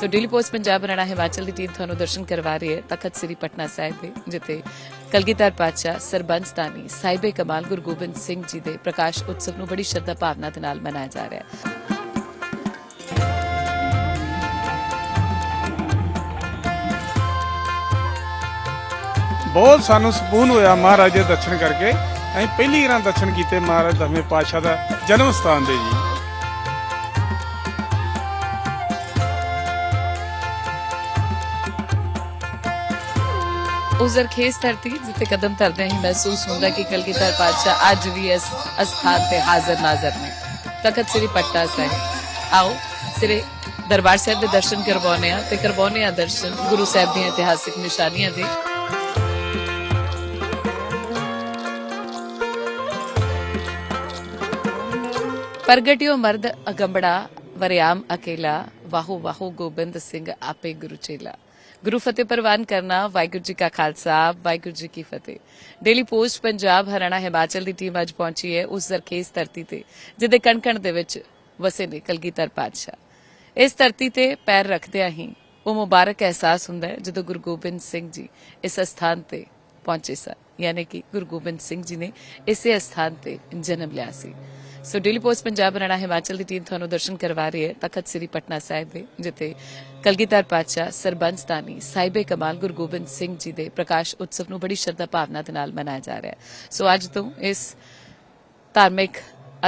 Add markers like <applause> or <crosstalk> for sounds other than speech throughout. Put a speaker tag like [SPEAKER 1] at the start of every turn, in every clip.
[SPEAKER 1] So daily post Punjab Haryana Himachal ਦੀ team ਤੁਹਾਨੂੰ ਦਰਸ਼ਨ ਕਰਵਾ ਰਹੀ ਹੈ ਤਖਤ ਸ੍ਰੀ ਪਟਨਾ ਸਾਹਿਬ ਦੇ ਜਿੱਥੇ ਕਲਗੀਧਰ ਪਾਤਸ਼ਾਹ ਸਰਬੰਸ ਸਤਾਨੀ ਸਾਹਿਬੇ ਕਮਾਲ ਗੁਰੂ ਗੋਬਿੰਦ ਸਿੰਘ ਜੀ ਦੇ ਪ੍ਰਕਾਸ਼ ਉਤਸਵ ਨੂੰ ਬੜੀ ਸ਼ਰਧਾ ਭਾਵਨਾ ਦੇ ਨਾਲ ਮਨਾਇਆ ਜਾ ਰਿਹਾ ਹੈ
[SPEAKER 2] ਬਹੁਤ ਸਾਨੂੰ ਸਕੂਨ ਹੋਇਆ ਮਹਾਰਾਜ ਦੇ ਦਰਸ਼ਨ ਕਰਕੇ। ਅਸੀਂ ਪਹਿਲੀ ਵਾਰ ਦਰਸ਼ਨ ਕੀਤੇ ਮਹਾਰਾਜ ਦਸਵੇਂ ਪਾਤਸ਼ਾਹ ਦਾ ਜਨਮ ਸਥਾਨ ਦੇ ਜੀ।
[SPEAKER 1] ਉਸ ਜ਼ਰਖੇਜ਼ ਧਰਤੀ ਜਿੱਥੇ ਕਦਮ ਧਰਦੇ ਹੀ ਮਹਿਸੂਸ ਹੁੰਦਾ ਕਿ ਕਲਗੀਧਰ ਪਾਤਸ਼ਾਹ ਅੱਜ ਵੀ ਇਸ ਅਸਥਾਨ ਤੇ ਹਾਜ਼ਰ ਨਾਜ਼ਰ ਨੇ। ਤਖਤ ਸ੍ਰੀ ਪਟਨਾ ਸਾਹਿਬ। ਆਓ ਸ੍ਰੀ ਦਰਬਾਰ ਸਾਹਿਬ ਦੇ ਦਰਸ਼ਨ ਕਰਵਾਉਣੇ ਆ ਤੇ ਕਰਵਾਉਣੇ ਆ ਦਰਸ਼ਨ ਗੁਰੂ ਸਾਹਿਬ ਦੀਆਂ ਇਤਿਹਾਸਿਕ ਨਿਸ਼ਾਨੀਆਂ ਦੇ। ਪ੍ਰਗਟਿਓ ਮਰਦ ਅਗੰਬੜਾ, ਵਰਿਆਮ ਅਕੇਲਾ, ਵਾਹੋ ਵਾਹੋ ਗੋਬਿੰਦ ਸਿੰਘ ਆਪੇ ਗੁਰੂ ਚੇਲਾ। ਗੁਰੂ ਫਤਿਹ ਪ੍ਰਵਾਨ ਕਰਨਾ, ਵਾਹਿਗੁਰੂ ਜੀ ਕਾ ਖਾਲਸਾ, ਵਾਹਿਗੁਰੂ ਜੀ ਕੀ ਫਤਿਹ। ਡੇਲੀ ਪੋਸਟ ਪੰਜਾਬ, ਹਰਿਆਣਾ, ਹਿਮਾਚਲ ਦੀ ਟੀਮ ਅੱਜ ਪਹੁੰਚੀ ਹੈ ਉਸ ਜ਼ਰਖੇਜ਼ ਧਰਤੀ ਤੇ, ਜਿਹਦੇ ਕਣ-ਕਣ ਦੇ ਵਿੱਚ ਵਸੇ ਨੇ ਕਲਗੀਧਰ ਪਾਤਸ਼ਾਹ। ਇਸ ਧਰਤੀ ਤੇ ਪੈਰ ਰੱਖਦਿਆਂ ਹੀ ਉਹ ਮੁਬਾਰਕ ਅਹਿਸਾਸ ਹੁੰਦਾ ਹੈ ਜਦੋਂ ਗੁਰੂ ਗੋਬਿੰਦ ਸਿੰਘ ਜੀ ਇਸ ਸਥਾਨ ਤੇ ਪਹੁੰਚੇ ਸਨ। ਯਾਨੀ ਕਿ ਗੁਰੂ ਗੋਬਿੰਦ ਸਿੰਘ ਜੀ ਨੇ ਇਸੇ ਸਥਾਨ ਤੇ ਜਨਮ ਲਿਆ ਸੀ। So daily post Punjab Haryana Himachal ਦੀ ਟੀਮ ਤੁਹਾਨੂੰ ਦਰਸ਼ਨ ਕਰਵਾ ਰਹੀ ਹੈ ਤਖਤ ਸ੍ਰੀ ਪਟਨਾ ਸਾਹਿਬ ਦੇ ਜਿੱਥੇ ਕਲਗੀਧਰ ਪਾਤਸ਼ਾਹ ਸਰਬੰਸ ਸਤਾਨੀ ਸਾਹਿਬੇ ਕਮਾਲ ਗੁਰੂ ਗੋਬਿੰਦ ਸਿੰਘ ਜੀ ਦੇ ਪ੍ਰਕਾਸ਼ ਉਤਸਵ ਨੂੰ ਬੜੀ ਸ਼ਰਧਾ ਭਾਵਨਾ ਦੇ ਨਾਲ ਮਨਾਇਆ ਜਾ ਰਿਹਾ ਹੈ ਸੋ ਅੱਜ ਤੋਂ ਇਸ ਧਾਰਮਿਕ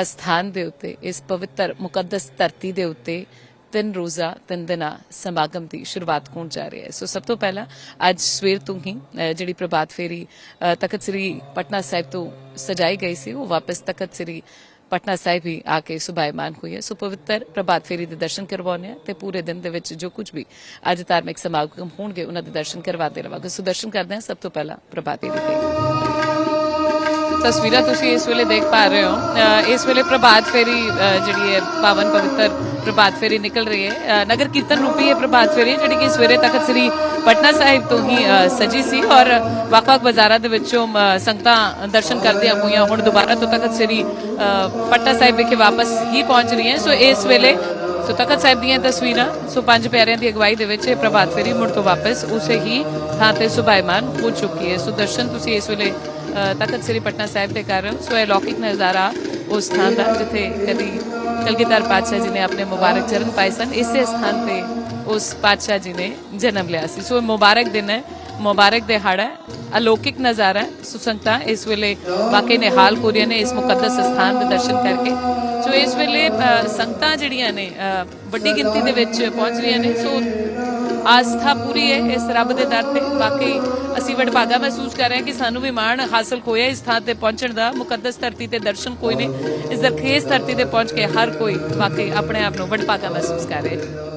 [SPEAKER 1] ਅਸਥਾਨ ਦੇ ਉੱਤੇ ਇਸ ਪਵਿੱਤਰ ਮੁਕੱਦਸ ਧਰਤੀ ਦੇ ਉੱਤੇ ਤਿੰਨ ਰੋਜ਼ਾ ਤਿੰਨ ਦਿਨਾ ਸਮਾਗਮ ਦੀ ਸ਼ੁਰੂਆਤ ਹੋਣ ਜਾ ਰਹੀ ਹੈ ਸੋ ਸਭ ਤੋਂ ਪਹਿਲਾਂ ਅੱਜ ਸਵੇਰ ਤੋਂ ਹੀ ਅ, ਜਿਹੜੀ ਪ੍ਰਭਾਤ ਫੇਰੀ ਤਖਤ ਸ੍ਰੀ ਪਟਨਾ ਸਾਹਿਬ ਤੋਂ ਸਜਾਈ ਗਈ ਸੀ ਉਹ ਵਾਪਸ ਤਖਤ ਸ੍ਰੀ ਪਟਨਾ ਸਾਹਿਬ ਹੀ ਆ ਕੇ ਸੁਭਾਇਮਾਨ ਹੋਈ ਹੈ। ਸੋ ਪਵਿੱਤਰ ਪ੍ਰਭਾਤ ਫੇਰੀ ਦੇ ਦਰਸ਼ਨ ਕਰਵਾਉਣੇ ਆ ਤੇ ਪੂਰੇ ਦਿਨ ਦੇ ਵਿੱਚ ਜੋ ਕੁਝ ਵੀ ਅੱਜ ਧਾਰਮਿਕ ਸਮਾਗਮ ਹੋਣਗੇ, ਉਹਨਾਂ ਦੇ ਦਰਸ਼ਨ ਕਰਵਾਤੇ ਰਵਾਂਗੇ ਸੋ ਦਰਸ਼ਨ ਕਰਦੇ ਹਾਂ ਸਭ ਤੋਂ ਪਹਿਲਾਂ ਪ੍ਰਭਾਤ ਫੇਰੀ ਦੇ ਤਸਵੀਰਾਂ ਤੁਸੀਂ ਇਸ ਵੇਲੇ ਦੇਖ ਪਾ ਰਹੇ ਹੋ। ਇਸ ਵੇਲੇ ਪ੍ਰਭਾਤ ਫੇਰੀ ਜਿਹੜੀ ਹੈ, ਪਾਵਨ ਪਵਿੱਤਰ ਪ੍ਰਭਾਤ ਫੇਰੀ ਨਿਕਲ ਰਹੀ ਹੈ। ਨਗਰ ਕੀਰਤਨ ਰੂਪੀ ਇਹ ਪ੍ਰਭਾਤ ਫੇਰੀ ਜਿਹੜੀ ਕਿ ਸਵੇਰੇ ਤਖਤ ਸ੍ਰੀ ਪਟਨਾ ਸਾਹਿਬ ਤੋਂ ਹੀ ਸਜੀ ਸੀ ਔਰ ਵੱਖ-ਵੱਖ ਬਾਜ਼ਾਰਾਂ ਦੇ ਵਿੱਚੋਂ ਸੰਗਤਾਂ ਦਰਸ਼ਨ ਕਰਦੀਆਂ ਹੋਈਆਂ ਹੁਣ ਦੁਬਾਰਾ ਤੋਂ ਤਖਤ ਸ੍ਰੀ ਪਟਨਾ ਸਾਹਿਬ ਵਿਖੇ ਵਾਪਸ ਹੀ ਪਹੁੰਚ ਰਹੀਆਂ ਸੋ ਇਸ ਵੇਲੇ ਸੋ ਤਖਤ ਸਾਹਿਬ ਦੀਆਂ ਤਸਵੀਰਾਂ, ਸੋ ਪੰਜ ਪਿਆਰਿਆਂ ਦੀ ਅਗਵਾਈ ਦੇ ਵਿੱਚ ਇਹ ਪ੍ਰਭਾਤ ਫੇਰੀ ਮੁੜ ਤੋਂ ਵਾਪਸ ਉਸੇ ਹੀ ਥਾਂ ਤੇ ਸੁਭਾਇਮਾਨ ਹੋ ਚੁੱਕੀ ਹੈ। ਸੋ ਦਰਸ਼ਨ ਤੁਸੀਂ ਇਸ ਵੇਲੇ ਤਖਤ ਸ੍ਰੀ ਪਟਨਾ ਸਾਹਿਬ 'ਤੇ ਕਰ ਰਹੇ ਹੋ ਸੋ ਇਹ ਲੌਕਿਕ ਨਜ਼ਾਰਾ ਉਸ ਸਥਾਨ ਦਾ, ਜਿੱਥੇ ਕਦੀ ਕਲਗੀਧਰ ਪਾਤਸ਼ਾਹ ਜੀ ਨੇ ਆਪਣੇ ਮੁਬਾਰਕ ਚਰਨ ਪਾਏ ਸਨ, ਇਸੇ ਸਥਾਨ ਤੇ ਉਸ ਪਾਤਸ਼ਾਹ ਜੀ ਨੇ ਜਨਮ ਲਿਆ ਸੀ। ਸੋ ਇਹ ਮੁਬਾਰਕ ਦਿਨ ਹੈ, ਮੁਬਾਰਕ ਦਿਹਾੜਾ ਅਲੌਕਿਕ ਨਜ਼ਾਰਾ ਹੈ ਸੋ ਸੰਗਤਾਂ ਇਸ ਵੇਲੇ ਵਾਕਈ ਨਿਹਾਲ ਹੋ ਰਹੀਆਂ ਨੇ ਇਸ ਮੁਕੱਦਸ ਸਥਾਨ ਦੇ ਦਰਸ਼ਨ ਕਰਕੇ। ਸੋ ਇਸ ਵੇਲੇ ਸੰਗਤਾਂ ਜਿਹੜੀਆਂ ਨੇ ਵੱਡੀ ਗਿਣਤੀ ਦੇ ਵਿੱਚ ਪਹੁੰਚ ਰਹੀਆਂ ਨੇ, ਸੋ ਆਸਥਾ ਪੂਰੀ ਹੈ ਇਸ ਰੱਬ ਦੇ ਦਰ ਤੇ। ਬਾਕੀ ਅਸੀਂ ਵਡਭਾਗਾ ਮਹਿਸੂਸ ਕਰ ਰਹੇ ਹਾਂ ਕਿ ਸਾਨੂੰ ਵੀ ਮਾਣ ਹਾਸਲ ਹੋਇਆ ਇਸ ਥਾਂ ਤੇ ਪਹੁੰਚਣ ਦਾ। ਮੁਕੱਦਸ ਧਰਤੀ ਤੇ ਦਰਸ਼ਨ ਕੋਈ ਨੇ ਇਸ ਜ਼ਰਖੇਜ਼ ਧਰਤੀ ਤੇ ਪਹੁੰਚ ਕੇ ਹਰ ਕੋਈ ਵਾਕਈ ਆਪਣੇ ਆਪ ਨੂੰ ਵਡਭਾਗਾ ਮਹਿਸੂਸ ਕਰ ਰਿਹਾ ਹੈ।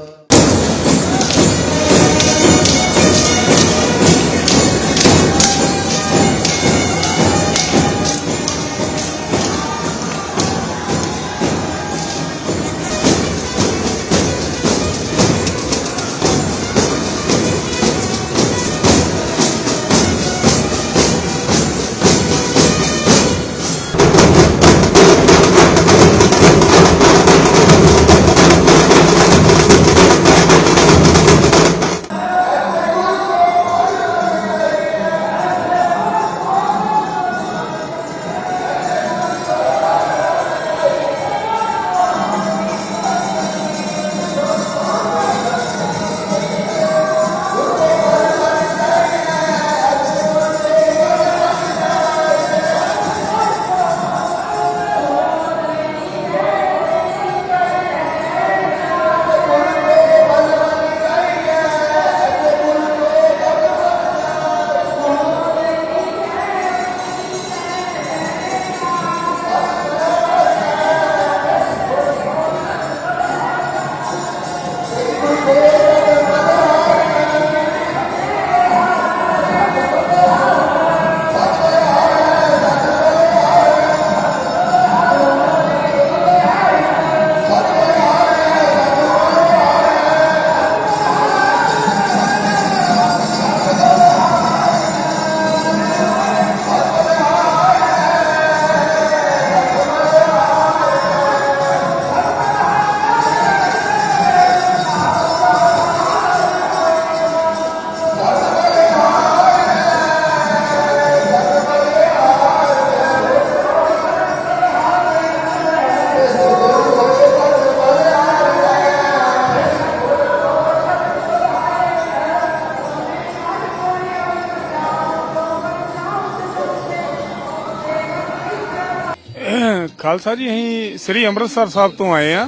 [SPEAKER 2] ਖਾਲਸਾ ਜੀ, ਅਸੀਂ ਸ੍ਰੀ ਅੰਮ੍ਰਿਤਸਰ ਸਾਹਿਬ ਤੋਂ ਆਏ ਆ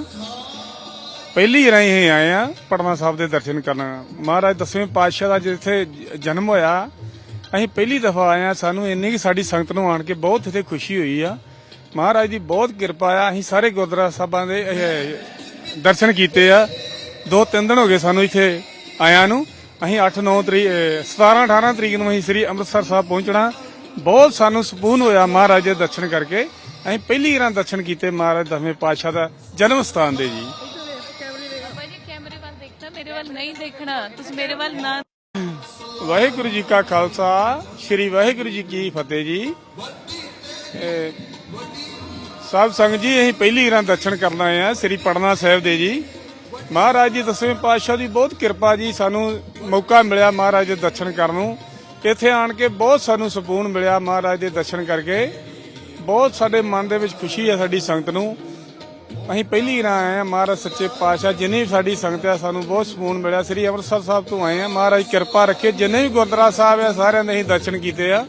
[SPEAKER 2] ਪਹਿਲੀ ਵਾਰ ਅਸੀਂ ਆਏ ਆ ਪਟਨਾ ਸਾਹਿਬ ਦੇ ਦਰਸ਼ਨ ਕਰਨ। ਮਹਾਰਾਜ ਦਸਵੇਂ ਪਾਤਸ਼ਾਹ ਦਾ ਜਿੱਥੇ ਜਨਮ ਹੋਇਆ, ਅਸੀਂ ਪਹਿਲੀ ਦਫਾ ਆਏ ਆ ਸਾਨੂੰ ਇੰਨੀ ਕਿ ਸਾਡੀ ਸੰਗਤ ਨੂੰ ਆਣ ਕੇ ਬਹੁਤ ਇੱਥੇ ਖੁਸ਼ੀ ਹੋਈ ਆ। ਮਹਾਰਾਜ ਦੀ ਬਹੁਤ ਕਿਰਪਾ ਆ। ਅਸੀਂ ਸਾਰੇ ਗੁਰਦੁਆਰਾ ਸਾਹਿਬਾਂ ਦੇ ਦਰਸ਼ਨ ਕੀਤੇ ਆ। ਦੋ ਤਿੰਨ ਦਿਨ ਹੋ ਗਏ ਸਾਨੂੰ ਇੱਥੇ ਆਇਆਂ ਨੂੰ। ਅਸੀਂ 8 9 ਤਰੀਕ 17 18 ਤਰੀਕ ਨੂੰ ਅਸੀਂ ਸ੍ਰੀ ਅੰਮ੍ਰਿਤਸਰ ਸਾਹਿਬ ਪਹੁੰਚਣਾ। ਬਹੁਤ ਸਾਨੂੰ ਸਕੂਨ ਹੋਇਆ ਮਹਾਰਾਜ ਦੇ ਦਰਸ਼ਨ ਕਰਕੇ। ਅਸੀਂ ਪਹਿਲੀ ਵਾਰ ਦਰਸ਼ਨ ਕੀਤੇ ਮਹਾਰਾਜ ਦਸਵੇਂ ਪਾਤਸ਼ਾਹ ਦਾ ਜਨਮ ਸਥਾਨ ਦੇ ਜੀ।
[SPEAKER 1] ਭਾਈ ਕੈਮਰੇ ਵੱਲ ਦੇਖਣਾ ਮੇਰੇ ਵੱਲ ਨਹੀਂ ਦੇਖਣਾ। ਤੁਸੀਂ ਮੇਰੇ ਵੱਲ ਨਾ
[SPEAKER 2] ਵਾਹਿਗੁਰੂ ਜੀ ਕਾ ਖਾਲਸਾ ਸ੍ਰੀ ਵਾਹਿਗੁਰੂ ਜੀ ਕੀ ਫਤਿਹ ਜੀ। ਸਭ ਸੰਗਤ ਜੀ ਅਸੀਂ ਪਹਿਲੀ ਵਾਰ ਦਰਸ਼ਨ ਕਰਨ ਆਏ ਆ ਸ੍ਰੀ ਪਟਨਾ ਸਾਹਿਬ ਦੇ ਜੀ। ਮਹਾਰਾਜ ਜੀ ਦਸਵੇਂ ਪਾਤਸ਼ਾਹ ਦੀ ਬਹੁਤ ਕਿਰਪਾ ਜੀ ਸਾਨੂੰ ਮੌਕਾ ਮਿਲਿਆ ਮਹਾਰਾਜ ਦੇ ਦਰਸ਼ਨ ਕਰਨ ਨੂੰ। ਇੱਥੇ ਆਣ ਕੇ ਬਹੁਤ ਸਾਨੂੰ ਸਕੂਨ ਮਿਲਿਆ ਮਹਾਰਾਜ ਦੇ ਦਰਸ਼ਨ ਕਰਕੇ। ਬਹੁਤ ਸਾਡੇ ਮਨ ਦੇ ਵਿੱਚ ਖੁਸ਼ੀ ਹੈ ਸਾਡੀ ਸੰਗਤ ਨੂੰ। ਅਸੀਂ ਪਹਿਲੀ ਵਾਰ ਆਏ ਆ ਮਹਾਰਾਜ ਸੱਚੇ ਪਾਤਸ਼ਾਹ, ਜਿੰਨੀ ਵੀ ਸਾਡੀ ਸੰਗਤ ਆ, ਸਾਨੂੰ ਬਹੁਤ ਸਕੂਨ ਮਿਲਿਆ। ਸ੍ਰੀ ਅੰਮ੍ਰਿਤਸਰ ਸਾਹਿਬ ਤੋਂ ਆਏ ਆ ਮਹਾਰਾਜ ਕਿਰਪਾ ਰੱਖੇ। ਜਿੰਨੇ ਵੀ ਗੁਰਦੁਆਰਾ ਸਾਹਿਬ ਆ, ਸਾਰਿਆਂ ਦੇ ਅਸੀਂ ਦਰਸ਼ਨ ਕੀਤੇ ਆ।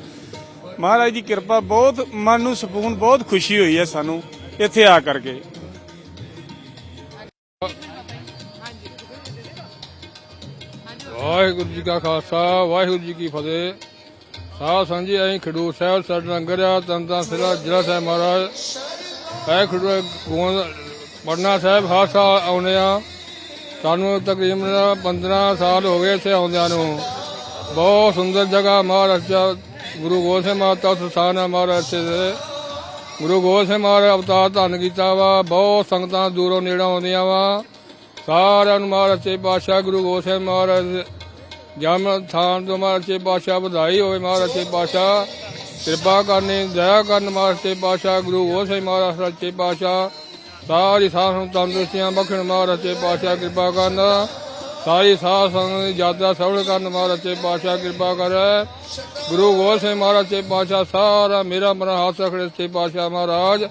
[SPEAKER 2] ਮਹਾਰਾਜ ਦੀ ਕਿਰਪਾ ਬਹੁਤ ਮਨ ਨੂੰ ਸਕੂਨ, ਬਹੁਤ ਖੁਸ਼ੀ ਹੋਈ ਹੈ ਸਾਨੂੰ ਇੱਥੇ ਆ ਕਰਕੇ।
[SPEAKER 3] ਵਾਹਿਗੁਰੂ ਜੀ ਕਾ ਖਾਲਸਾ, ਵਾਹਿਗੁਰੂ ਜੀ ਕੀ ਫਤਿਹ। ਸਾਧ ਸੰਗਤ ਅਸੀਂ ਖਡੂਰ ਸਾਹਿਬ ਸਾਡਾ ਲੰਗਰ ਆ ਤੰਦਾਂ ਸਿਰਾ ਜ਼ਿਲ੍ਹਾ ਸਾਹਿਬ ਮਹਾਰਾਜ। ਐ ਖਡੂਰ ਗੋਂਦ ਪੜਨਾ ਸਾਹਿਬ, ਹਰ ਸਾਲ ਆਉਂਦੇ ਆ ਸਾਨੂੰ ਤਕਰੀਬਨ 15 ਸਾਲ ਹੋ ਗਏ ਇੱਥੇ ਆਉਂਦਿਆਂ ਨੂੰ। ਬਹੁਤ ਸੁੰਦਰ ਜਗ੍ਹਾ ਮਹਾਰਾਜ ਗੁਰੂ ਗੋਬਿੰਦ ਸਿੰਘ ਮਾਤਾ ਸਥਾਨ ਹੈ ਮਹਾਰਾਜ ਇੱਥੇ ਦੇ। ਗੁਰੂ ਗੋਬਿੰਦ ਸਿੰਘ ਮਹਾਰਾਜ ਅਵਤਾਰ ਧੰਨ ਕੀਤਾ ਵਾ, ਬਹੁਤ ਸੰਗਤਾਂ ਦੂਰੋਂ ਨੇੜੋਂ ਆਉਂਦੀਆਂ ਵਾ। ਸਾਰਿਆਂ ਨੂੰ ਮਹਾਰਾਜ ਸੱਚੇ ਪਾਤਸ਼ਾਹ ਗੁਰੂ ਗੋਬਿੰਦ ਸਿੰਘ ਮਹਾਰਾਜ ਜਨਮ ਥਾਨ ਤੋਂ ਮਹਾਰਾਜ ਸੱਚੇ ਪਾਤਸ਼ਾਹ, ਵਧਾਈ ਹੋਵੇ ਮਹਾਰਾਜ ਸੱਚੇ ਪਾਤਸ਼ਾਹ। ਕਿਰਪਾ ਕਰਨੀ, ਦਇਆ ਕਰਨ ਮਹਾਰਾਜ ਸੱਚੇ ਪਾਤਸ਼ਾਹ, ਗੁਰੂ ਗੋਬਿੰਦ ਮਹਾਰਾਜ ਸੱਚੇ ਪਾਤਸ਼ਾਹ। ਸਾਰੀ ਸਾਧ ਨੂੰ ਤੰਦਰੁਸਤੀਆਂ ਬਖਸ਼ਣ ਮਹਾਰਾਜ ਸੱਚੇ ਪਾਤਸ਼ਾਹ, ਕਿਰਪਾ ਕਰਨ। ਸਾਰੀ ਸਾਧ ਸੰਗਤ ਦੀ ਯਾਤਰਾ ਸਫਲ ਕਰਨ ਮਹਾਰਾਜ ਸੱਚੇ ਪਾਤਸ਼ਾਹ, ਕਿਰਪਾ ਕਰ। ਗੁਰੂ ਗੋਬਿੰਦ ਸਿੰਘ ਮਹਾਰਾਜ ਤੇ ਪਾਤਸ਼ਾਹ, ਸਾਰਾ ਮੇਰਾ ਮਨ ਹੱਥ ਰਖੜੇ ਸੱਚੇ ਪਾਤਸ਼ਾਹ ਮਹਾਰਾਜ।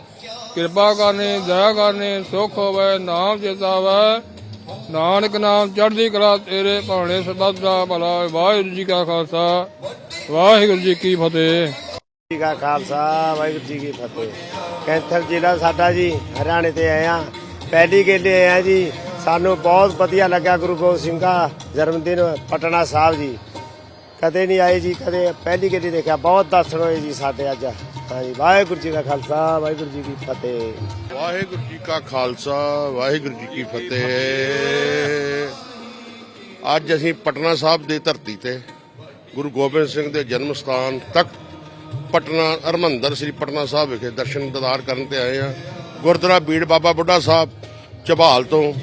[SPEAKER 3] ਕਿਰਪਾ ਕਰਨੇ, ਦਇਆ ਕਰਨੇ, ਸੁਖ ਹੋਵੇ, ਨਾਮ ਚੇਤਾ ਹੋਵੇ ਨਾਨਕ ਨਾਮ ਚੜ੍ਹਦੀ ਕਲਾ ਤੇਰੇ ਭਾਣੇ ਸਰਬੱਤ ਦਾ ਭਲਾ। ਵਾਹਿਗੁਰੂ ਜੀ ਕਾ ਖਾਲਸਾ, ਵਾਹਿਗੁਰੂ ਜੀ ਕੀ ਫਤਿਹ।
[SPEAKER 4] ਜੀ ਕਾ ਖਾਲਸਾ, ਵਾਹਿਗੁਰੂ ਜੀ ਕੀ ਫਤਿਹ। ਕੈਂਥਰ ਜ਼ਿਲ੍ਹਾ ਸਾਡਾ ਜੀ, ਹਰਿਆਣੇ ਤੇ ਆਏ ਆ ਪਹਿਲੀ ਗੇਲੇ ਆਏ ਆ ਜੀ, ਸਾਨੂੰ ਬਹੁਤ ਵਧੀਆ ਲੱਗਾ ਗੁਰੂ ਗੋਬਿੰਦ ਸਿੰਘ ਦਾ ਜਨਮ ਦਿਨ ਪਟਨਾ ਸਾਹਿਬ ਜੀ। ਕਦੇ ਨਹੀਂ ਆਏ ਜੀ, ਕਦੇ ਪਹਿਲੀ ਗੇਲੇ ਦੇਖਿਆ, ਬਹੁਤ ਦਰਸ਼ਨ ਹੋਏ ਜੀ ਸਾਡੇ ਅੱਜ। ਹਾਂਜੀ, ਵਾਹਿਗੁਰੂ ਜੀ ਕਾ ਖਾਲਸਾ, ਵਾਹਿਗੁਰੂ ਜੀ ਕੀ ਫਤਿਹ।
[SPEAKER 5] ਵਾਹਿਗੁਰੂ ਜੀ ਕਾ ਖਾਲਸਾ, ਵਾਹਿਗੁਰੂ ਜੀ ਕੀ ਫਤਿਹ। ਅੱਜ ਅਸੀਂ ਪਟਨਾ ਸਾਹਿਬ ਦੀ ਧਰਤੀ ਤੇ ਗੁਰੂ ਗੋਬਿੰਦ ਸਿੰਘ ਦੇ ਜਨਮ ਸਥਾਨ ਤੱਕ ਪਟਨਾ, ਹਰਮੰਦਰ, ਸ੍ਰੀ ਪਟਨਾ ਸਾਹਿਬ ਵਿਖੇ ਦਰਸ਼ਨ ਦਿਦਾਰ ਕਰਨ ਤੇ ਆਏ ਆ ਗੁਰਦੁਆਰਾ ਬੀੜ ਬਾਬਾ ਬੁੱਢਾ ਸਾਹਿਬ ਝਬਾਲ ਤੋਂ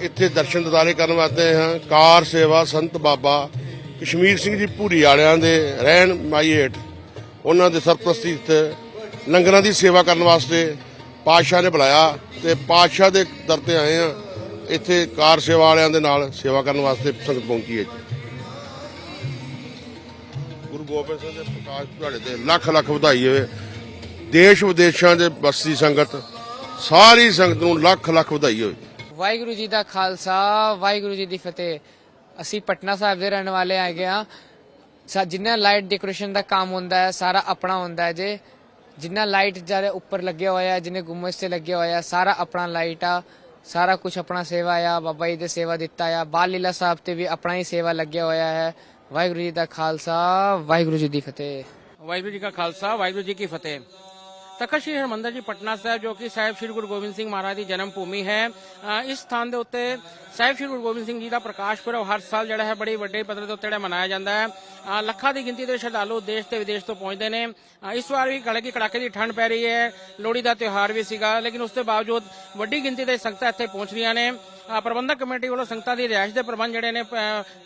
[SPEAKER 5] ਇੱਥੇ ਦਰਸ਼ਨ ਦਿਦਾਰੇ ਕਰਨ ਵਾਸਤੇ ਹਾਂ। ਕਾਰ ਸੇਵਾ ਸੰਤ ਬਾਬਾ ਕਸ਼ਮੀਰ ਸਿੰਘ ਜੀ ਭੂਰੀ ਵਾਲਿਆਂ ਦੇ ਰਹਿਣ, ਮਾਈ ਹੇਠ। ਉਹਨਾਂ ਦੇ ਸਰਪ੍ਰਸਤੀ ਹੇਠ ਲੰਗਰਾਂ ਦੀ ਸੇਵਾ ਕਰਨ ਵਾਸਤੇ ਪਾਤਸ਼ਾਹ ਨੇ ਬੁਲਾਇਆ ਤੇ ਪਾਤਸ਼ਾਹ ਦੇ ਦਰ ਤੇ ਆਏ ਆ ਇੱਥੇ ਕਾਰ ਸੇਵਾ ਵਾਲਿਆਂ ਦੇ ਨਾਲ ਸੇਵਾ ਕਰਨ ਵਾਸਤੇ ਸੰਗਤ ਪਹੁੰਚੀ ਹੈ ਗੁਰੂ ਗੋਬਿੰਦ ਸਿੰਘ ਦੇ ਪ੍ਰਕਾਸ਼ ਦਿਹਾੜੇ ਤੇ ਲੱਖ ਲੱਖ ਵਧਾਈ ਹੋਵੇ। ਦੇਸ਼ ਵਿਦੇਸ਼ਾਂ ਦੇ ਬਸਤੀ ਸੰਗਤ, ਸਾਰੀ ਸੰਗਤ ਨੂੰ ਲੱਖ ਲੱਖ ਵਧਾਈ ਹੋਵੇ।
[SPEAKER 6] ਵਾਹਿਗੁਰੂ ਜੀ ਦਾ ਖਾਲਸਾ, ਵਾਹਿਗੁਰੂ ਜੀ ਦੀ ਫਤਿਹ। ਅਸੀਂ ਪਟਨਾ ਸਾਹਿਬ ਦੇ ਰਹਿਣ ਵਾਲੇ ਹੈਗੇ ਆ ਸਾ ਜਿੰਨਾ ਲਾਈਟ ਡੈਕੋਰੇਸ਼ਨ ਦਾ ਕੰਮ ਹੁੰਦਾ ਹੈ, ਸਾਰਾ ਆਪਣਾ ਹੁੰਦਾ ਹੈ ਜੇ। ਜਿੰਨਾ ਲਾਈਟ ਜਿਹੜੇ ਉੱਪਰ ਲੱਗਿਆ ਹੋਇਆ ਹੈ, ਜਿੰਨੇ ਗੁੰਮਜ ਤੇ ਲੱਗਿਆ ਹੋਇਆ ਹੈ, ਸਾਰਾ ਆਪਣਾ ਲਾਈਟ ਆ। ਸਾਰਾ ਕੁਝ ਆਪਣਾ ਸੇਵਾ ਆ, ਬਾਬਾ ਜੀ ਦੇ ਸੇਵਾ ਦਿੱਤਾ ਆ। ਬਾਲ ਲੀਲਾ ਸਾਹਿਬ ਤੇ ਵੀ ਆਪਣਾ ਹੀ ਸੇਵਾ ਲੱਗਿਆ ਹੋਇਆ ਹੈ। ਵਾਹਿਗੁਰੂ ਜੀ ਦਾ ਖਾਲਸਾ, ਵਾਹਿਗੁਰੂ ਜੀ ਦੀ ਫਤਿਹ।
[SPEAKER 7] ਵਾਹਿਗੁਰੂ ਜੀ ਕਾ ਖਾਲਸਾ, ਵਾਹਿਗੁਰੂ ਜੀ ਕੀ ਫਤਿਹ। ਤਖਤ ਸ੍ਰੀ ਹਰਿਮੰਦਰ ਜੀ ਪਟਨਾ ਸਾਹਿਬ, ਜੋ ਕਿ ਸਾਹਿਬ ਸ੍ਰੀ ਗੁਰੂ ਗੋਬਿੰਦ ਸਿੰਘ ਮਹਾਰਾਜ ਦੀ ਜਨਮ ਭੂਮੀ ਹੈ ਇਸ ਸਥਾਨ ਦੇ ਉੱਤੇ ਸਾਹਿਬ ਸ੍ਰੀ ਗੁਰੂ ਗੋਬਿੰਦ ਸਿੰਘ ਜੀ ਦਾ ਪ੍ਰਕਾਸ਼ ਪੁਰਬ ਹਰ ਸਾਲ ਜਿਹੜਾ ਹੈ ਬੜੀ ਵੱਡੇ ਪੱਧਰ ਦੇ ਉੱਤੇ ਜਿਹੜਾ ਮਨਾਇਆ ਜਾਂਦਾ ਹੈ। ਲੱਖਾਂ ਦੀ ਗਿਣਤੀ ਦੇ ਸ਼ਰਧਾਲੂ ਦੇਸ਼ ਤੇ ਵਿਦੇਸ਼ ਤੋਂ ਪਹੁੰਚਦੇ ਨੇ। ਇਸ ਵਾਰ ਵੀ ਕੜਕੇ ਕੜਾਕੇ ਦੀ ਠੰਡ ਪੈ ਰਹੀ ਹੈ, ਲੋਹੜੀ ਦਾ ਤਿਉਹਾਰ ਵੀ ਸੀਗਾ, ਲੇਕਿਨ ਉਸ ਦੇ ਬਾਵਜੂਦ ਵੱਡੀ ਗਿਣਤੀ ਦੇ ਸੰਗਤਾਂ ਇੱਥੇ ਪਹੁੰਚ ਰਹੀਆਂ ਨੇ। ਪ੍ਰਬੰਧਕ ਕਮੇਟੀ ਵੱਲੋਂ ਸੰਗਤਾਂ ਦੀ ਰਿਹਾਇਸ਼ ਦੇ ਪ੍ਰਬੰਧ ਜਿਹੜੇ ਨੇ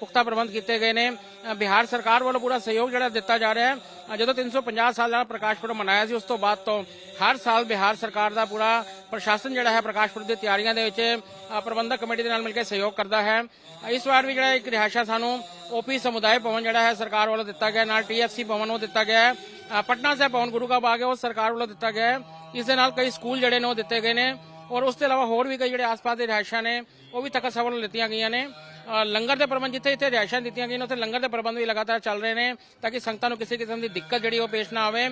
[SPEAKER 7] ਪੁਖਤਾ ਪ੍ਰਬੰਧ ਕੀਤੇ ਗਏ ਨੇ। ਬਿਹਾਰ ਸਰਕਾਰ ਵੱਲੋਂ ਪੂਰਾ ਸਹਿਯੋਗ ਜਿਹੜਾ ਦਿੱਤਾ ਜਾ ਰਿਹਾ ਹੈ। ਅ, ਜਦੋਂ 350 ਸਾਲ ਦਾ ਪ੍ਰਕਾਸ਼ ਪੁਰਬ ਮਨਾਇਆ ਸੀ ਉਸ ਤੋਂ ਬਾਅਦ ਤੋਂ ਹਰ ਸਾਲ ਬਿਹਾਰ ਸਰਕਾਰ ਦਾ ਪੂਰਾ ਪ੍ਰਸ਼ਾਸਨ ਜਿਹੜਾ ਹੈ ਪ੍ਰਕਾਸ਼ ਪੁਰਬ ਦੀ ਤਿਆਰੀਆਂ ਦੇ ਵਿੱਚ ਪ੍ਰਬੰਧਕ ਕਮੇਟੀ ਦੇ ਨਾਲ ਮਿਲ ਕੇ ਸਹਿਯੋਗ ਕਰਦਾ ਹੈ। ਇਸ ਵਾਰ ਵੀ ਜਿਹੜਾ ਇੱਕ ਰਿਹਾਇਸ਼ਾ ਸਾਨੂੰ ਓਪੀ ਸਮੁਦਾਇ ਭਵਨ ਜਿਹੜਾ ਹੈ ਸਰਕਾਰ ਵੱਲੋਂ ਦਿੱਤਾ ਗਿਆ ਨਾਲ ਟੀਐਫਸੀ ਭਵਨ ਉਹ ਦਿੱਤਾ ਗਿਆ ਹੈ। ਪਟਨਾ ਸਾਹਿਬ ਭਵਨ ਗੁਰੂ ਕਾ ਬਾਗ ਹੈ ਉਹ ਸਰਕਾਰ ਵੱਲੋਂ ਦਿੱਤਾ ਗਿਆ ਹੈ। ਇਸ ਦੇ ਨਾਲ ਕਈ ਸਕੂਲ ਜਿਹੜੇ ਨੇ ਉਹ ਦਿੱਤੇ ਗਏ ਨੇ। ਔਰ ਉਸ ਤੋਂ ਇਲਾਵਾ ਹੋਰ ਵੀ ਕਈ ਜਿਹੜੇ ਆਸ-ਪਾਸ ਦੇ ਰਿਹਾਇਸ਼ਾਂ ਨੇ, ਉਹ ਵੀ ਤਖਤ ਸਾਹਿਬ ਵੱਲੋਂ ਲਿੱਤੀਆਂ ਗਈਆਂ ਨੇ। ਲੰਗਰ ਦੇ ਪ੍ਰਬੰਧ ਜਿੱਥੇ ਇੱਥੇ ਰਿਹਾਇਸ਼ਾਂ ਦਿੱਤੀਆਂ ਗਈਆਂ ਨੇ, ਉੱਥੇ ਲੰਗਰ ਦੇ ਪ੍ਰਬੰਧ ਵੀ ਲਗਾਤਾਰ ਚੱਲ ਰਹੇ ਨੇ ਤਾਂ ਕਿ ਸੰਗਤਾਂ ਨੂੰ ਕਿਸੇ ਕਿਸਮ ਦੀ ਦਿੱਕਤ ਜਿਹੜੀ ਉਹ ਪੇਸ਼ ਨਾ ਆਵੇ।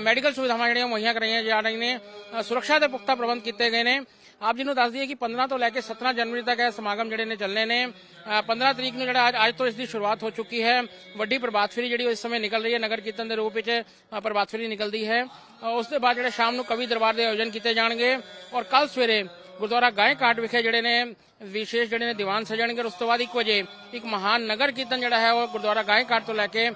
[SPEAKER 7] ਮੈਡੀਕਲ ਸੁਵਿਧਾਵਾਂ ਜਿਹੜੀਆਂ ਮੁਹੱਈਆ ਕਰਾਈਆਂ ਜਾ ਰਹੀਆਂ ਨੇ। ਸੁਰੱਖਿਆ ਦੇ ਪੁਖਤਾ ਪ੍ਰਬੰਧ ਕੀਤੇ ਗਏ ਨੇ। ਆਪ ਜੀ ਨੂੰ ਦੱਸ ਦਈਏ ਕਿ 15 ਤੋਂ ਲੈ ਕੇ 17 ਜਨਵਰੀ ਤੱਕ ਇਹ ਸਮਾਗਮ ਜਿਹੜੇ ਨੇ ਚੱਲਣੇ ਨੇ। 15 ਤਰੀਕ ਨੂੰ ਜਿਹੜਾ ਅੱਜ ਅੱਜ ਤੋਂ ਇਸ ਦੀ ਸ਼ੁਰੂਆਤ ਹੋ ਚੁੱਕੀ ਹੈ। ਵੱਡੀ ਪ੍ਰਭਾਤ ਫੇਰੀ ਜਿਹੜੀ ਇਸ ਸਮੇਂ ਨਿਕਲ ਰਹੀ ਹੈ, ਨਗਰ ਕੀਰਤਨ ਦੇ ਰੂਪ ਵਿੱਚ ਪ੍ਰਭਾਤ ਫੇਰੀ ਨਿਕਲਦੀ ਹੈ। ਉਸ ਦੇ ਬਾਅਦ ਜਿਹੜੇ ਸ਼ਾਮ ਨੂੰ ਕਵੀ ਦਰਬਾਰ ਦੇ ਆਯੋਜਨ ਕੀਤੇ ਜਾਣਗੇ ਔਰ ਕੱਲ ਸਵੇਰੇ ਗੁਰਦੁਆਰਾ ਗਾਇਕਾਟ ਵਿਖੇ ਜਿਹੜੇ ਨੇ, ਵਿਸ਼ੇਸ਼ ਜਿਹੜੇ ਨੇ ਦੀਵਾਨ ਸਜਣਗੇ ਔਰ ਉਸ ਤੋਂ ਬਾਅਦ 1 ਵਜੇ ਇੱਕ ਮਹਾਨ ਨਗਰ ਕੀਰਤਨ ਜਿਹੜਾ ਹੈ ਉਹ ਗੁਰਦੁਆਰਾ ਗਾਇਕਾਟ ਤੋਂ ਲੈ ਕੇ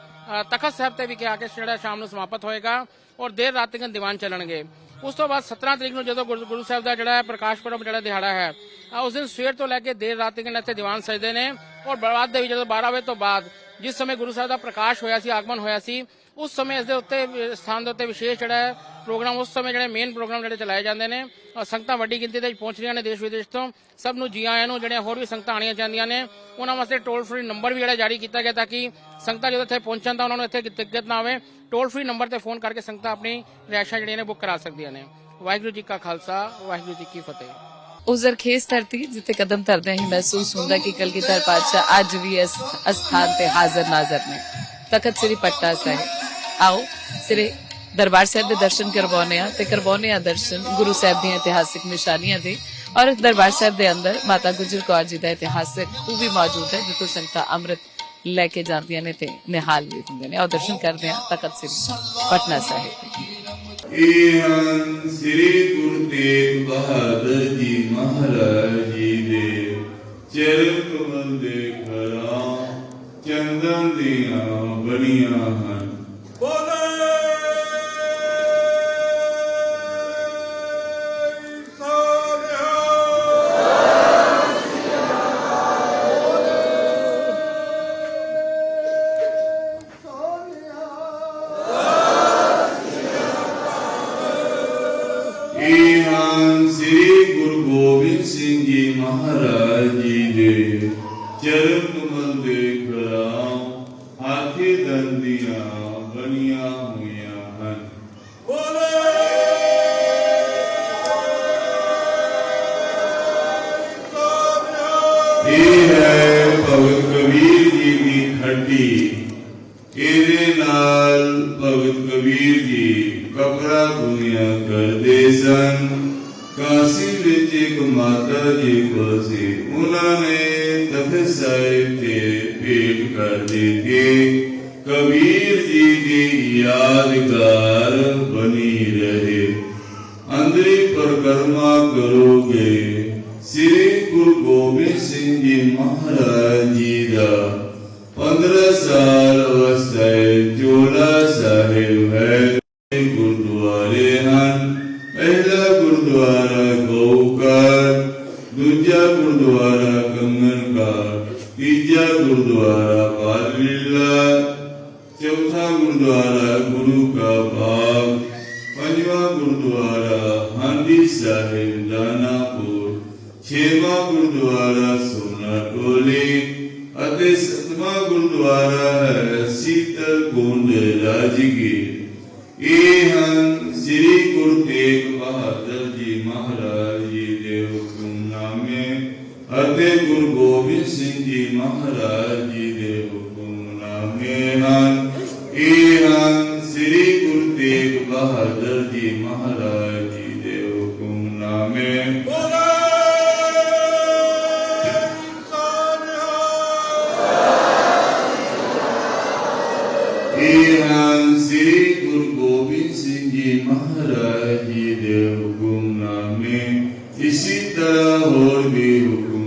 [SPEAKER 7] ਤਖਤ ਸਾਹਿਬ ਤੇ ਵਿਖੇ ਆ ਕੇ ਜਿਹੜਾ ਸ਼ਾਮ ਨੂੰ ਸਮਾਪਤ ਹੋਏਗਾ ਔਰ ਦੇਰ ਰਾਤ ਤੱਕ ਦੀਵਾਨ ਚੱਲਣਗੇ। ਉਸ ਤੋਂ ਬਾਅਦ 17 ਤਰੀਕ ਨੂੰ ਜਦੋਂ ਗੁਰੂ ਸਾਹਿਬ ਦਾ ਜਿਹੜਾ ਹੈ ਪ੍ਰਕਾਸ਼ ਪੁਰਬ ਜਿਹੜਾ ਦਿਹਾੜਾ ਹੈ ਉਸ ਦਿਨ ਸਵੇਰ ਤੋਂ ਲੈ ਕੇ ਦੇਰ ਰਾਤ ਤੱਕ ਇੱਥੇ ਦੀਵਾਨ ਸਜਦੇ ਨੇ ਔਰ ਬਾਅਦ ਦੇ ਵਿੱਚ ਜਦੋਂ 12 ਵਜੇ ਤੋਂ ਬਾਅਦ ਜਿਸ ਸਮੇਂ ਗੁਰੂ ਸਾਹਿਬ ਦਾ ਪ੍ਰਕਾਸ਼ ਹੋਇਆ ਸੀ, ਆਗਮਨ ਹੋਇਆ ਸੀ ਉਸ ਸਮੇਂ ਇਸ ਦੇ ਉੱਤੇ ਸਥਾਨ ਦੇ ਉੱਤੇ ਵਿਸ਼ੇਸ਼ ਜਿਹੜਾ ਪ੍ਰੋਗਰਾਮ, ਉਸ ਸਮੇਂ ਜਿਹੜੇ ਮੇਨ ਪ੍ਰੋਗਰਾਮ ਜਿਹੜੇ ਚਲਾਏ ਜਾਂਦੇ ਨੇ ਸੰਗਤਾਂ ਵੱਡੀ ਗਿਣਤੀ ਦੇ ਵਿੱਚ ਪਹੁੰਚ ਰਹੀਆਂ ਨੇ ਦੇਸ਼ ਵਿਦੇਸ਼ ਤੋਂ। ਸਭ ਨੂੰ ਜੀ ਆਇਆਂ ਨੂੰ ਜਿਹੜੀਆਂ ਹੋਰ ਵੀ ਸੰਗਤਾਂ ਆਣੀਆਂ ਚਾਹੁੰਦੀਆਂ ਨੇ, ਉਹਨਾਂ ਵਾਸਤੇ ਟੋਲ ਫ੍ਰੀ ਨੰਬਰ ਵੀ ਜਿਹੜਾ ਜਾਰੀ ਕੀਤਾ ਗਿਆ ਤਾਂ ਕਿ ਸੰਗਤਾਂ ਜਦੋਂ ਇੱਥੇ ਪਹੁੰਚਣ ਤਾਂ ਉਹਨਾਂ ਨੂੰ ਇੱਥੇ ਦਿੱਕਤ ਨਾ ਆਵੇ। ਟੋਲ ਫ੍ਰੀ ਨੰਬਰ ਤੇ ਫੋਨ ਕਰਕੇ ਸੰਗਤਾਂ ਆਪਣੀ ਰਿਹਾਇਸ਼ਾਂ ਜਿਹੜੀਆਂ ਨੇ ਬੁੱਕ ਕਰਾ ਸਕਦੀਆਂ ਨੇ। ਵਾਹਿਗੁਰੂ ਜੀ ਕਾ ਖਾਲਸਾ, ਵਾਹਿਗੁਰੂ ਜੀ ਕੀ ਫਤਿਹ।
[SPEAKER 1] ਉਸ ਜ਼ਰਖੇਜ਼ ਧਰਤੀ ਜਿੱਥੇ ਕਦਮ ਧਰਦਿਆਂ ਹੀ ਮਹਿਸੂਸ ਹੁੰਦਾ ਕਿ ਕਲਗੀਧਰ ਪਾਤਸ਼ਾਹ ਅੱਜ ਵੀ ਇਸ ਅਸਥਾਨ ਤੇ ਹਾਜ਼ਰ ਨਾਜ਼ਰ ਨੇ। ਤਖਤ ਸ੍ਰੀ ਪਟਨਾ ਸਾਹਿਬ। ਆਓ ਸਿਰੇ ਦਰਬਾਰ ਸਾਹਿਬ ਦੇ ਦਰਸ਼ਨ ਕਰਵਾਉਨੇ ਆ ਤੇ ਕਰਵਾਉਨੇ ਆ ਦਰਸ਼ਨ ਗੁਰੂ ਸਾਹਿਬ ਦੀਆਂ ਇਤਿਹਾਸਿਕ ਨਿਸ਼ਾਨੀਆਂ ਦੇ। ਔਰ ਦਰਬਾਰ ਸਾਹਿਬ ਦੇ ਅੰਦਰ ਮਾਤਾ ਗੁਜਰ ਕੌਰ ਜੀ ਦਾ ਇਤਿਹਾਸਿਕ ਖੂਹ ਮੌਜੂਦ ਹੈ, ਜਿੱਥੋਂ ਸੰਗਤਾਂ ਅੰਮ੍ਰਿਤ ਲੈ ਕੇ ਜਾਂਦੀਆਂ ਨੇ ਤੇ ਨਿਹਾਲ ਵੀ ਹੁੰਦੇ ਨੇ। ਆਓ ਦਰਸ਼ਨ ਕਰਦੇ ਆ ਤਖਤ ਸ੍ਰੀ ਪਟਨਾ ਸਾਹਿਬ।
[SPEAKER 8] ਏਨ ਸ੍ਰੀ ਗੁਰੂ ਤੇਗ ਬਹਾਦਰ ਜੀ ਮਹਾਰਾਜ ਜੀ ਦੇ ਚਰਨ ਕਮਲ ਦੇ ਘਰਾਂ ਚੰਦਨ ਦੀਆਂ ਬਣੀਆਂ ਦੰਦੀਆਂ ਬਣੀਆਂ ਹੋਈਆਂ ਹਨ ਇਹ ਹੈ ਭਗਤ ਕਬੀਰ ਜੀ ਦੀ ਖੱਟੀ ਇਹਦੇ ਨਾਲ ਭਗਤ ਕਬੀਰ ਜੀ ਕਪੜਾ ਦੁਨੀਆ ਕਰਦੇ ਸਨ ਕਾਸ਼ੀ ਵਿੱਚ ਇੱਕ ਮਾਤਾ ਜੀ ਕੋਲ ਸੀ ਉਹਨਾਂ ਨੇ ਤਖਤ ਸਾਹਿਬ ਤੇ ਭੇਟ ਕਰ ਦਿੱਤੀ ਕਬੀਰ ਜੀ ਦੀ ਯਾਦਗਾਰ ਬਣੀ ਰਹੇ। ਅੰਦਰੀ ਪਰਕਰਮਾ ਕੁੰਡ ਰਾਜਗੀਰ ਇਹ ਹਨ ਸ੍ਰੀ ਗੁਰੂ ਤੇਗ ਬਹਾਦਰ ਜੀ ਮਹਾਰਾਜ ਜੀ ਦੇ ਹੁਕਮਨਾਮੇ ਅਤੇ ਗੁਰੂ ਗੋਬਿੰਦ ਸਿੰਘ ਜੀ ਮਹਾਰਾਜ ਜੀ ਦੇ ਹੁਕਮਨਾਮੇ ਹੋਰ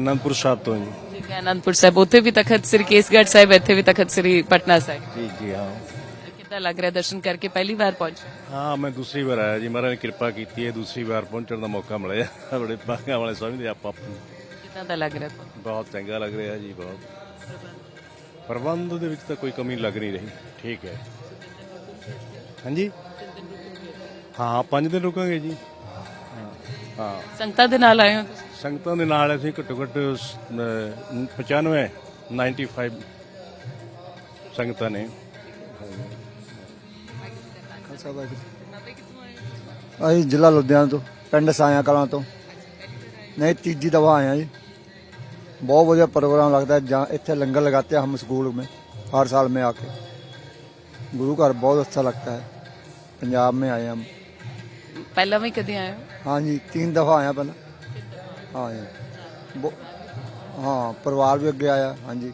[SPEAKER 9] ਅਨੰਦਪੁਰ ਸਾਹਿਬ ਤੋਂ ਜੀ।
[SPEAKER 1] ਠੀਕ ਹੈ ਅਨੰਦਪੁਰ ਸਾਹਿਬ ਉੱਥੇ ਵੀ ਤਖਤ ਸ੍ਰੀ ਕੇਸਗੜ੍ਹ ਸਾਹਿਬ ਇੱਥੇ ਵੀ ਤਖਤ ਸ੍ਰੀ ਪਟਨਾ ਸਾਹਿਬ।
[SPEAKER 9] ਜੀ ਜੀ ਹਾਂ।
[SPEAKER 1] ਕਿੱਦਾਂ ਲੱਗ ਰਿਹਾ ਦਰਸ਼ਨ ਕਰਕੇ? ਪਹਿਲੀ ਵਾਰ ਪਹੁੰਚੇ?
[SPEAKER 9] ਹਾਂ ਮੈਂ ਦੂਸਰੀ ਵਾਰ ਆਇਆ ਜੀ। ਮਹਾਰਾਜ ਨੇ ਕਿਰਪਾ ਕੀਤੀ ਹੈ ਦੂਸਰੀ ਵਾਰ ਪਹੁੰਚਣ ਦਾ ਮੌਕਾ ਮਿਲਿਆ। ਬੜੇ ਭਾਗਾਂ ਵਾਲੇ ਸਮਝਦੇ ਆਪਾਂ ਆਪ ਨੂੰ।
[SPEAKER 1] ਕਿੱਦਾਂ ਦਾ ਲੱਗ ਰਿਹਾ ਤੁਹਾਨੂੰ?
[SPEAKER 9] ਬਹੁਤ ਚੰਗਾ ਲੱਗ ਰਿਹਾ ਜੀ ਬਹੁਤ। ਪ੍ਰਬੰਧ ਦੇ ਵਿੱਚ ਤਾਂ ਕੋਈ ਕਮੀ ਲੱਗ ਨਹੀਂ ਰਹੀ। ਠੀਕ ਹੈ। ਹਾਂਜੀ? ਹਾਂ ਪੰਜ ਦਿਨ ਰੁਕਾਂਗੇ ਜੀ। ਹਾਂ
[SPEAKER 1] ਸੰਗਤਾਂ ਦੇ ਨਾਲ ਆਏ ਹੋ ਤੁਸੀਂ?
[SPEAKER 9] ਸੰਗਤਾਂ ਦੇ ਨਾਲ ਅਸੀਂ ਘੱਟੋ ਘੱਟ ਅਹ, 95 95 ਸੰਗਤਾਂ ਨੇ
[SPEAKER 10] ਅਸੀਂ ਜ਼ਿਲ੍ਹਾ ਲੁਧਿਆਣਾ ਤੋਂ ਪਿੰਡ ਸਾਇਆ ਕਲਾਂ ਤੋਂ ਨਹੀਂ ਤੀਜੀ ਦਫਾ ਆਏ ਹਾਂ ਜੀ बहुत बढ़िया प्रोग्राम लगता है जहाँ इतने लंगर लगाते हैं हम स्कूल में हर साल में आके गुरु घर बहुत अच्छा लगता है पंजाब में आए हम
[SPEAKER 1] ਪਹਿਲਾਂ ਵੀ ਕਦੀ ਆਏ ਹੋ
[SPEAKER 10] हाँ जी तीन दफा आया पहले हाँ जी वो- हाँ परिवार भी अगे आया हाँ जी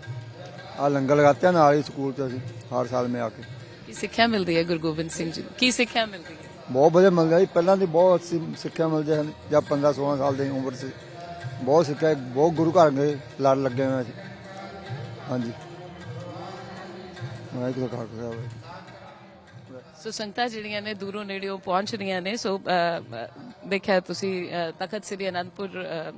[SPEAKER 10] आ लंगर लगाते हैं ना ही स्कूल से ਅਸੀਂ ਹਰ ਸਾਲ में आके
[SPEAKER 1] ਕੀ ਸਿੱਖਿਆ ਮਿਲਦੀ ਹੈ ਗੁਰੂ ਗੋਬਿੰਦ ਸਿੰਘ ਜੀ ਨੂੰ? ਕੀ ਸਿੱਖਿਆ ਮਿਲਦੀ ਹੈ
[SPEAKER 10] ਬਹੁਤ ਵਧੀਆ ਮਿਲਦਾ ਜੀ ਪਹਿਲਾਂ ਦੀ ਬਹੁਤ ਅੱਛੀ ਸਿੱਖਿਆ ਮਿਲਦੀ ਹਨ ਜਦ 15 16 ਸਾਲ ਦੀ ਉਮਰ ਸੀ ਬਹੁਤ ਸਿੱਖਿਆ ਬਹੁਤ ਗੁਰੂ ਘਰ ਗਏ ਲੜ ਲੱਗੇ ਹੋਏ ਸੀ ਹਾਂਜੀ ਵਾਹਿਗੁਰੂ ਕਾ ਖਾਲਸਾ ਵਾਹਿਗੁਰੂ
[SPEAKER 1] ਸੋ ਸੰਗਤਾਂ ਜਿਹੜੀਆਂ ਨੇ ਦੂਰੋਂ ਨੇੜਿਓਂ ਪਹੁੰਚ ਰਹੀਆਂ ਨੇ, ਸੋ ਦੇਖਿਆ ਤੁਸੀਂ ਤਖਤ ਸ੍ਰੀ ਅਨੰਦਪੁਰ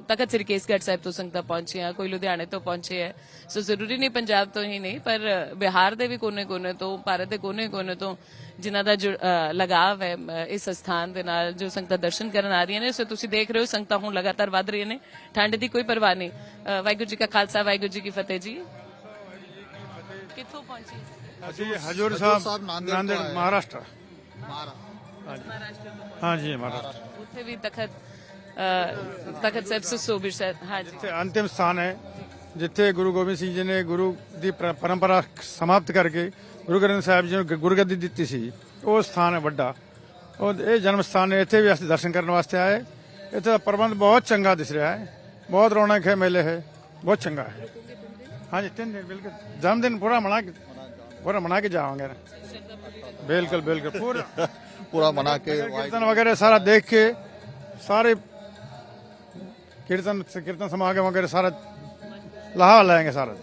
[SPEAKER 1] ਤਖਤ ਸ੍ਰੀ ਕੇਸਗੜ੍ਹ ਸਾਹਿਬ ਤੋਂ ਸੰਗਤਾਂ ਪਹੁੰਚੀਆਂ, ਕੋਈ ਲੁਧਿਆਣੇ ਤੋਂ ਪਹੁੰਚੇ ਹੈ। ਸੋ ਜ਼ਰੂਰੀ ਨਹੀਂ ਪੰਜਾਬ ਤੋਂ ਹੀ ਨਹੀਂ, ਪਰ ਬਿਹਾਰ ਦੇ ਵੀ ਕੋਨੇ-ਕੋਨੇ ਤੋਂ, ਭਾਰਤ ਦੇ ਕੋਨੇ-ਕੋਨੇ ਤੋਂ ਜਿਨ੍ਹਾਂ ਦਾ ਜੁੜ- ਲਗਾਵ ਹੈ ਇਸ ਸਥਾਨ ਦੇ ਨਾਲ ਜੋ ਸੰਗਤਾਂ ਦਰਸ਼ਨ ਕਰਨ ਆ ਰਹੀਆਂ ਨੇ, ਸੋ ਤੁਸੀਂ ਦੇਖ ਰਹੇ ਹੋ ਸੰਗਤਾਂ ਹੁਣ ਲਗਾਤਾਰ ਵੱਧ ਰਹੀਆਂ ਨੇ। ਠੰਡ ਦੀ ਕੋਈ ਪਰਵਾਹ ਨਹੀਂ। ਵਾਹਿਗੁਰੂ ਜੀ ਕਾ ਖਾਲਸਾ, ਵਾਹਿਗੁਰੂ ਜੀ ਕੀ ਫਤਿਹ ਜੀ। ਕਿੱਥੋਂ ਪਹੁੰਚੀ?
[SPEAKER 11] ਅਸੀਂ ਹਜੂਰ ਸਾਹਿਬ ਨਾਂਦੇੜ ਮਹਾਰਾਸ਼ਟਰ। ਹਾਂਜੀ। ਮਹਾਰਾਸ਼ਟਰ
[SPEAKER 1] ਉੱਥੇ ਵੀ ਤਖਤ ਤਖਤ ਸਾਹਿਬ ਸੁਸੋਭਿਤ ਸਾਹਿਬ ਹਾਂਜੀ।
[SPEAKER 11] ਜਿੱਥੇ ਅੰਤਿਮ ਸਥਾਨ ਹੈ ਜਿੱਥੇ ਗੁਰੂ ਗੋਬਿੰਦ ਸਿੰਘ ਜੀ ਨੇ ਗੁਰੂ ਦੀ ਪਰ- ਪਰੰਪਰਾ ਸਮਾਪਤ ਕਰਕੇ ਗੁਰੂ ਗ੍ਰੰਥ ਸਾਹਿਬ ਜੀ ਨੂੰ ਗੁਰਗੱਦੀ ਦਿੱਤੀ ਸੀ ਉਹ ਸਥਾਨ ਹੈ ਵੱਡਾ। ਉਹ ਇਹ ਜਨਮ ਸਥਾਨ ਹੈ ਇੱਥੇ ਵੀ ਅਸੀਂ ਦਰਸ਼ਨ ਕਰਨ ਵਾਸਤੇ ਆਏ ਇੱਥੇ ਦਾ ਪ੍ਰਬੰਧ ਬਹੁਤ ਚੰਗਾ ਦਿਸ ਰਿਹਾ ਹੈ। ਬਹੁਤ ਰੌਣਕ ਹੈ ਮੇਲੇ ਹੈ। ਬਹੁਤ ਚੰਗਾ ਹੈ। ਹਾਂਜੀ ਤਿੰਨ ਦਿਨ ਬਿਲਕੁਲ। ਜਨਮ ਦਿਨ ਪੂਰਾ ਮਨਾ पूरा मना के जाओगे बिल्कुल बिल्कुल पूरा। <laughs>
[SPEAKER 12] पूरा मना के
[SPEAKER 11] कीर्तन वगैरह सारा देख के सारे कीर्तन कीर्तन समागम वगैरह सारा ਲਾਹਾ ਲਾਏਗੇ ਸਾਰਾ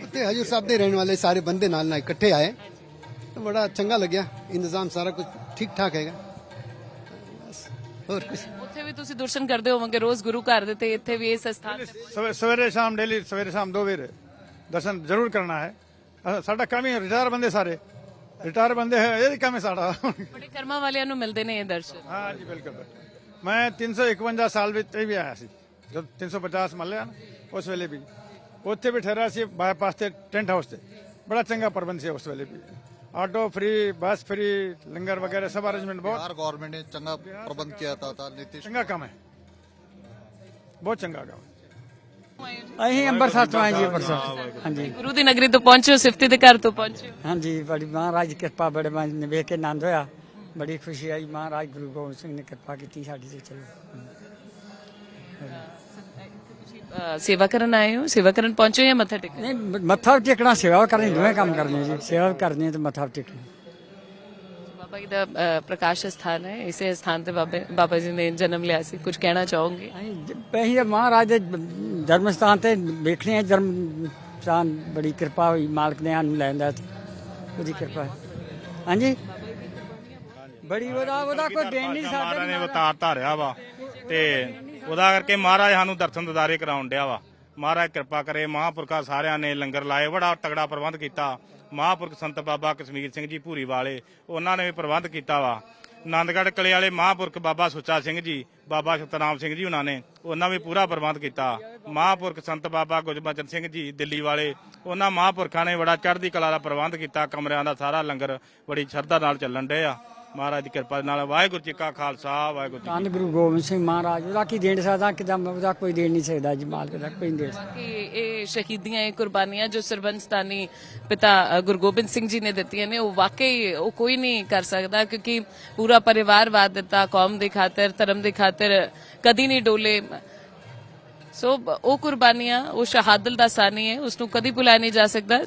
[SPEAKER 12] ਇੱਥੇ ਹਜੂਰ ਸਾਹਿਬ ਦੇ ਰਹਿਣ ਵਾਲੇ ਸਾਰੇ ਬੰਦੇ ਨਾਲ ਨਾਲ ਇਕੱਠੇ ਆਏ। ਤਾਂ ਬੜਾ ਚੰਗਾ ਲੱਗਿਆ। ਇੰਤਜ਼ਾਮ ਸਾਰਾ ਕੁਝ ਠੀਕ ਠਾਕ ਹੈਗਾ। ਬਸ, ਹੋਰ ਕੁਝ
[SPEAKER 1] ਉੱਥੇ ਵੀ ਤੁਸੀਂ ਦਰਸ਼ਨ ਕਰਦੇ ਹੋਵੋਗੇ ਰੋਜ਼ ਗੁਰੂ ਘਰ ਦੇ ਤੇ ਇੱਥੇ ਵੀ ਇਸ ਸਥਾਨ ਤੇ
[SPEAKER 11] ਸਵੇ- ਸਵੇਰੇ ਸ਼ਾਮ ਡੇਲੀ ਸਵੇਰੇ ਸ਼ਾਮ ਦੋ ਵੇਰ ਦਰਸ਼ਨ ਜ਼ਰੂਰ ਕਰਨਾ ਹੈ। ਸਾਡਾ ਕੰਮ ਹੀ ਰਿਟਾਇਰ ਬੰਦੇ ਸਾਰੇ? ਰਿਟਾਇਰ ਬੰਦੇ ਹੈ ਇਹ ਕੰਮ ਹੈ ਸਾਡਾ?
[SPEAKER 1] ਬੜੇ ਕਰਮਾਂ ਵਾਲਿਆਂ ਨੂੰ ਮਿਲਦੇ ਨੇ ਇਹ ਦਰਸ਼ਨ
[SPEAKER 11] ਹਾਂ ਜੀ ਬਿਲਕੁਲ ਮੈਂ 351 ਸਾਲ ਵਿੱਚ ਇਹ ਵੀ ਆਇਆ ਸੀ ਜਦ 350 ਮੱਲਿਆ ਉਸ ਵੇਲੇ ਵੀ। ਉੱਥੇ ਵੀ ਠਹਿਰਾ ਸੀ ਬਾਈਪਾਸ ਤੇ ਟੈਂਟ ਹਾਊਸ ਤੇ। ਬੜਾ ਚੰਗਾ ਪ੍ਰਬੰਧ ਸੀ ਉਸ ਵੇਲੇ ਵੀ। Auto free bus free langar ਵਗੈਰਾ सब अरेंजमेंट बहुत
[SPEAKER 12] बिहार गवर्नमेंट ने चंगा प्रबंध किया था, था नीतीश
[SPEAKER 11] चंगा काम है बहुत चंगा
[SPEAKER 13] ਅਸੀਂ ਅੰਮ੍ਰਿਤਸਰ ਤੋਂ ਆਏ ਜੀ ਅੰਮ੍ਰਿਤਸਰ ਹਾਂਜੀ।
[SPEAKER 1] ਗੁਰੂ ਦੀ ਨਗਰੀ ਤੋਂ ਪਹੁੰਚੇ ਹੋ ਸਿਫਤੀ ਦੇ ਘਰ ਤੋਂ ਪਹੁੰਚੇ ਹੋ।
[SPEAKER 13] ਹਾਂਜੀ ਬੜੀ ਮਹਾਰਾਜ ਦੀ ਕਿਰਪਾ ਬੜੇ ਮਨ ਨੇ ਵੇਖ ਕੇ ਆਨੰਦ ਹੋਇਆ। ਬੜੀ ਖੁਸ਼ੀ ਆਈ ਮਹਾਰਾਜ ਗੁਰੂ ਗੋਬਿੰਦ ਸਿੰਘ ਨੇ ਕਿਰਪਾ ਕੀਤੀ ਸਾਡੀ ਤੇ ਚਲੋ।
[SPEAKER 1] ਅ, ਸੇਵਾ ਕਰਨ ਆਏ ਹੋ? ਸੇਵਾ ਕਰਨ ਪਹੁੰਚੇ ਹੋ ਜਾਂ ਮੱਥਾ ਟੇਕਣ?
[SPEAKER 13] ਨਹੀਂ ਮ- ਮੱਥਾ ਵੀ ਟੇਕਣਾ ਸੇਵਾ ਕਰਨੀ ਦੋਵੇਂ ਕੰਮ ਕਰਨੇ ਜੀ। ਸੇਵਾ ਵੀ ਕਰਨੀ ਤੇ ਮੱਥਾ ਵੀ ਟੇਕਣਾ।
[SPEAKER 1] ਬਾਬਾ ਜੀ ਦਾ ਅ, ਪ੍ਰਕਾਸ਼ ਸਥਾਨ ਹੈ। ਇਸੇ ਸਥਾਨ ਤੇ ਬਾਬੇ ਬਾਬਾ ਜੀ ਨੇ ਜਨਮ ਲਿਆ ਸੀ। ਕੁਝ ਕਹਿਣਾ ਚਾਹੋਗੇ?
[SPEAKER 13] ਅਸੀਂ ਜ- ਅਸੀਂ ਤਾਂ ਮਹਾਰਾਜ ਦੇ ਧਰਮ ਸਥਾਨ ਤੇ ਵੇਖਣੇ ਆ ਧਰਮ ਸਥਾਨ ਬੜੀ ਕਿਰਪਾ ਹੋਈ ਮਾਲਕ ਨੇ ਸਾਨੂੰ ਲੈਂਦਾ ਉਹਦੀ ਕਿਰਪਾ। ਹਾਂਜੀ? ਬੜੀ ਉਹਦਾ ਉਹਦਾ ਕੋਈ ਦੇਣ ਨਹੀਂ
[SPEAKER 14] ਮਹਾਰਾਜ
[SPEAKER 13] ਸਾਡੇ
[SPEAKER 14] ਨੇ
[SPEAKER 13] ਨਾਲ।
[SPEAKER 14] ਅਵਤਾਰ ਧਾਰਿਆ ਵਾ। ਤੇ ਉਹਦਾ ਕਰਕੇ ਮਹਾਰਾਜ ਸਾਨੂੰ ਦਰਸ਼ਨ ਦਿਦਾਰੇ ਕਰਾਉਣ ਡਿਆ ਵਾ। ਮਹਾਰਾਜ ਕਿਰਪਾ ਕਰੇ, ਮਹਾਂਪੁਰਖਾਂ ਸਾਰਿਆਂ ਨੇ ਲੰਗਰ ਲਾਏ, ਬੜਾ ਤਗੜਾ ਪ੍ਰਬੰਧ ਕੀਤਾ। ਮਹਾਂਪੁਰਖ ਸੰਤ ਬਾਬਾ ਕਸ਼ਮੀਰ ਸਿੰਘ ਜੀ ਭੂਰੀ ਵਾਲੇ, ਉਹਨਾਂ ਨੇ ਵੀ ਪ੍ਰਬੰਧ ਕੀਤਾ ਵਾ। ਆਨੰਦਗੜ੍ਹ ਕਿਲੇ ਵਾਲੇ ਮਹਾਂਪੁਰਖ ਬਾਬਾ ਸੁੱਚਾ ਸਿੰਘ ਜੀ, ਬਾਬਾ ਸਤਨਾਮ ਸਿੰਘ ਜੀ ਉਹਨਾਂ ਨੇ, ਉਹਨਾਂ ਵੀ ਪੂਰਾ ਪ੍ਰਬੰਧ ਕੀਤਾ। ਮਹਾਂਪੁਰਖ ਸੰਤ ਬਾਬਾ ਗੁਰਬਚਨ ਸਿੰਘ ਜੀ, ਦਿੱਲੀ ਵਾਲੇ, ਉਹਨਾਂ ਮਹਾਂਪੁਰਖਾਂ ਨੇ ਬੜਾ ਚੜ੍ਹਦੀ ਕਲਾ ਦਾ ਪ੍ਰਬੰਧ ਕੀਤਾ, ਕਮਰਿਆਂ ਦਾ ਸਾਰਾ ਲੰਗਰ ਬੜੀ ਸ਼ਰਧਾ ਨਾਲ ਚੱਲਣ ਡੇ ਮਹਾਰਾਜ ਦੀ ਕਿਰਪਾ ਨਾਲ ਵਾਹਿਗੁਰੂ ਜੀ ਕਾ ਖਾਲਸਾ ਵਾਹਿਗੁਰੂ ਜੀ ਕੀ
[SPEAKER 13] ਧੰਨ ਗੁਰੂ ਗੋਬਿੰਦ ਸਿੰਘ ਮਹਾਰਾਜ ਉਹਦਾ ਕੀ ਦੇਣ ਸਕਦਾ? ਕਿਦਾਂ ਉਹਦਾ ਕੋਈ ਦੇਣ ਨਹੀਂ ਸਕਦਾ ਜੀ ਮਾਲਕ ਦਾ ਕੋਈ ਨਹੀਂ ਦੇ ਸਕਦਾ।
[SPEAKER 1] ਕਿ ਇਹ ਸ਼ਹੀਦੀਆਂ ਇਹ ਕੁਰਬਾਨੀਆਂ ਜੋ ਸਰਬੰਸਤਾਨੀ ਪਿਤਾ ਗੁਰੂ ਗੋਬਿੰਦ ਸਿੰਘ ਜੀ ਨੇ ਦਿੱਤੀਆਂ ਨੇ ਉਹ ਵਾਕਈ ਉਹ ਕੋਈ ਨਹੀਂ ਕਰ ਸਕਦਾ ਕਿਉਂਕਿ ਪੂਰਾ ਪਰਿਵਾਰ ਵਾਦ ਦਿੱਤਾ ਕੌਮ ਦੀ ਖਾਤਰ ਧਰਮ ਦੀ ਖਾਤਰ ਕਦੀ ਨਹੀਂ ਡੋਲੇ। ਸੋ ਉਹ ਕੁਰਬਾਨੀਆਂ ਉਹ ਸ਼ਹਾਦਤ ਦਾ ਸਾਨੀ ਹੈ ਉਸ ਨੂੰ ਕਦੀ ਭੁਲਾਇਆ ਨਹੀਂ ਜਾ ਸਕਦਾ।